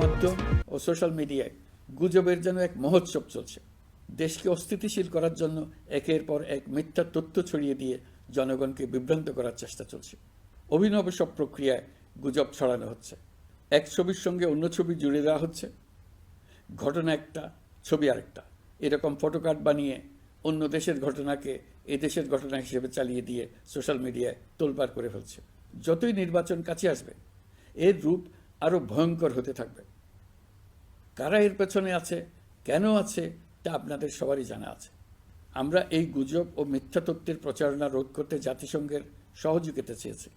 গণমাধ্যম ও সোশ্যাল মিডিয়ায় গুজবের যেন এক মহোৎসব চলছে। দেশকে অস্থিতিশীল করার জন্য একের পর এক মিথ্যা তথ্য ছড়িয়ে দিয়ে জনগণকে বিভ্রান্ত করার চেষ্টা চলছে। অভিনব সব প্রক্রিয়ায় গুজব ছড়ানো হচ্ছে। এক ছবির সঙ্গে অন্য ছবি জুড়ে দেওয়া হচ্ছে। ঘটনা একটা, ছবি আরেকটা। এরকম ফটোকার্ড বানিয়ে অন্য দেশের ঘটনাকে এ দেশের ঘটনা হিসেবে চালিয়ে দিয়ে সোশ্যাল মিডিয়ায় তোলপাড় করে ফেলছে। যতই নির্বাচন কাছে আসবে, এর রূপ আরও ভয়ঙ্কর হতে থাকবে। কারা এর পেছনে আছে? কেন আছে? তা আপনাদের সবারই জানা আছে। আমরা এই গুজব ও মিথ্যা তথ্যের প্রচারণা রোধ করতে জাতিসংঘের সহযোগিতা চেয়েছি।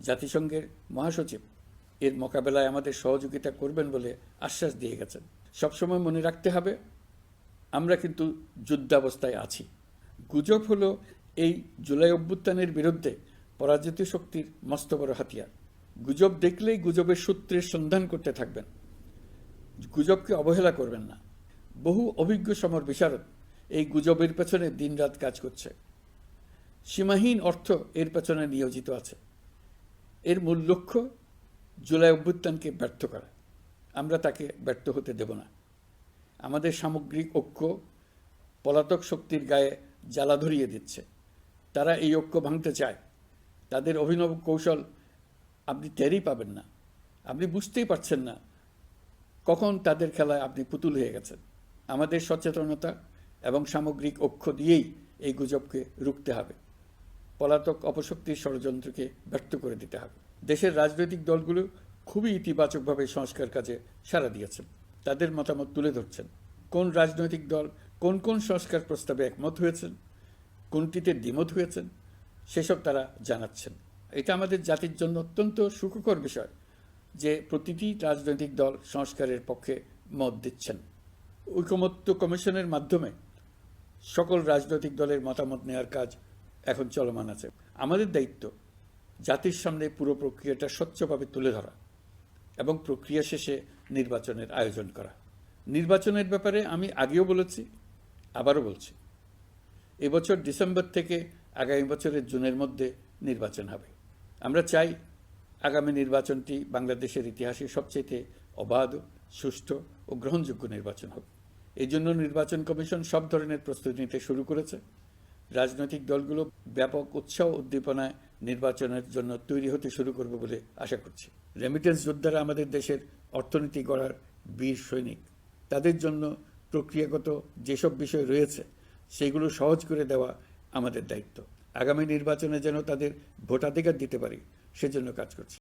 জাতিসংঘের মহাসচিব এর মোকাবেলায় আমাদের সহযোগিতা করবেন বলে আশ্বাস দিয়ে গেছেন। সবসময় মনে রাখতে হবে, আমরা কিন্তু যুদ্ধাবস্থায় আছি। গুজব হলো এই জুলাই অভ্যুত্থানের বিরুদ্ধে পরাজিত শক্তির মস্ত বড় হাতিয়ার। গুজব দেখলেই গুজবের সূত্রের সন্ধান করতে থাকবেন। গুজবকে অবহেলা করবেন না। বহু অভিজ্ঞ সমর বিশারদ এই গুজবের পেছনে দিনরাত কাজ করছে। সীমাহীন অর্থ এর পেছনে নিয়োজিত আছে। এর মূল লক্ষ্য জুলাই অভ্যুত্থানকে ব্যর্থ করা। আমরা তাকে ব্যর্থ হতে দেব না। আমাদের সামগ্রিক ঐক্য পলাতক শক্তির গায়ে জ্বালা ধরিয়ে দিচ্ছে। তারা এই ঐক্য ভাঙতে চায়। তাদের অভিনব কৌশল আপনি টেরই পাবেন না। আপনি বুঝতেই পারছেন না কখন তাদের খেলায় আপনি পুতুল হয়ে গেছেন? আমাদের সচেতনতা এবং সামগ্রিক অক্ষ দিয়েই এই গুজবকে রুখতে হবে। পলাতক অপশক্তির ষড়যন্ত্রকে ব্যর্থ করে দিতে হবে। দেশের রাজনৈতিক দলগুলো খুবই ইতিবাচকভাবে সংস্কার কাজে সাড়া দিয়েছেন। তাদের মতামত তুলে ধরছেন। কোন রাজনৈতিক দল কোন কোন সংস্কার প্রস্তাবে একমত হয়েছেন? কোনটিতে দ্বিমত হয়েছেন? সেসব তারা জানাচ্ছেন। এটা আমাদের জাতির জন্য অত্যন্ত সুখকর বিষয়। যে প্রতিটি রাজনৈতিক দল সংস্কারের পক্ষে মত দিচ্ছেন। ঐকমত্য কমিশনের মাধ্যমে সকল রাজনৈতিক দলের মতামত নেওয়ার কাজ এখন চলমান আছে। আমাদের দায়িত্ব জাতির সামনে পুরো প্রক্রিয়াটা স্বচ্ছভাবে তুলে ধরা এবং প্রক্রিয়া শেষে নির্বাচনের আয়োজন করা। নির্বাচনের ব্যাপারে আমি আগেও বলেছি, আবারও বলছি। এবছর ডিসেম্বর থেকে আগামী বছরের জুনের মধ্যে নির্বাচন হবে। আমরা চাই আগামী নির্বাচনটি বাংলাদেশের ইতিহাসে সবচেয়ে অবাধ, সুষ্ঠু ও গ্রহণযোগ্য নির্বাচন হবে এই জন্য নির্বাচন কমিশন সব ধরনের প্রস্তুতি নিতে শুরু করেছে। রাজনৈতিক দলগুলো ব্যাপক উৎসাহ উদ্দীপনায় নির্বাচনের জন্য তৈরি হতে শুরু করবে বলে আশা করছি। রেমিটেন্স যোদ্ধারা আমাদের দেশের অর্থনীতি গড়ার বীর সৈনিক। তাদের জন্য প্রক্রিয়াগত যেসব বিষয় রয়েছে, সেগুলো সহজ করে দেওয়া আমাদের দায়িত্ব। আগামী নির্বাচনে যেন তাদের ভোটাধিকার দিতে পারি, সেজন্য কাজ করছি।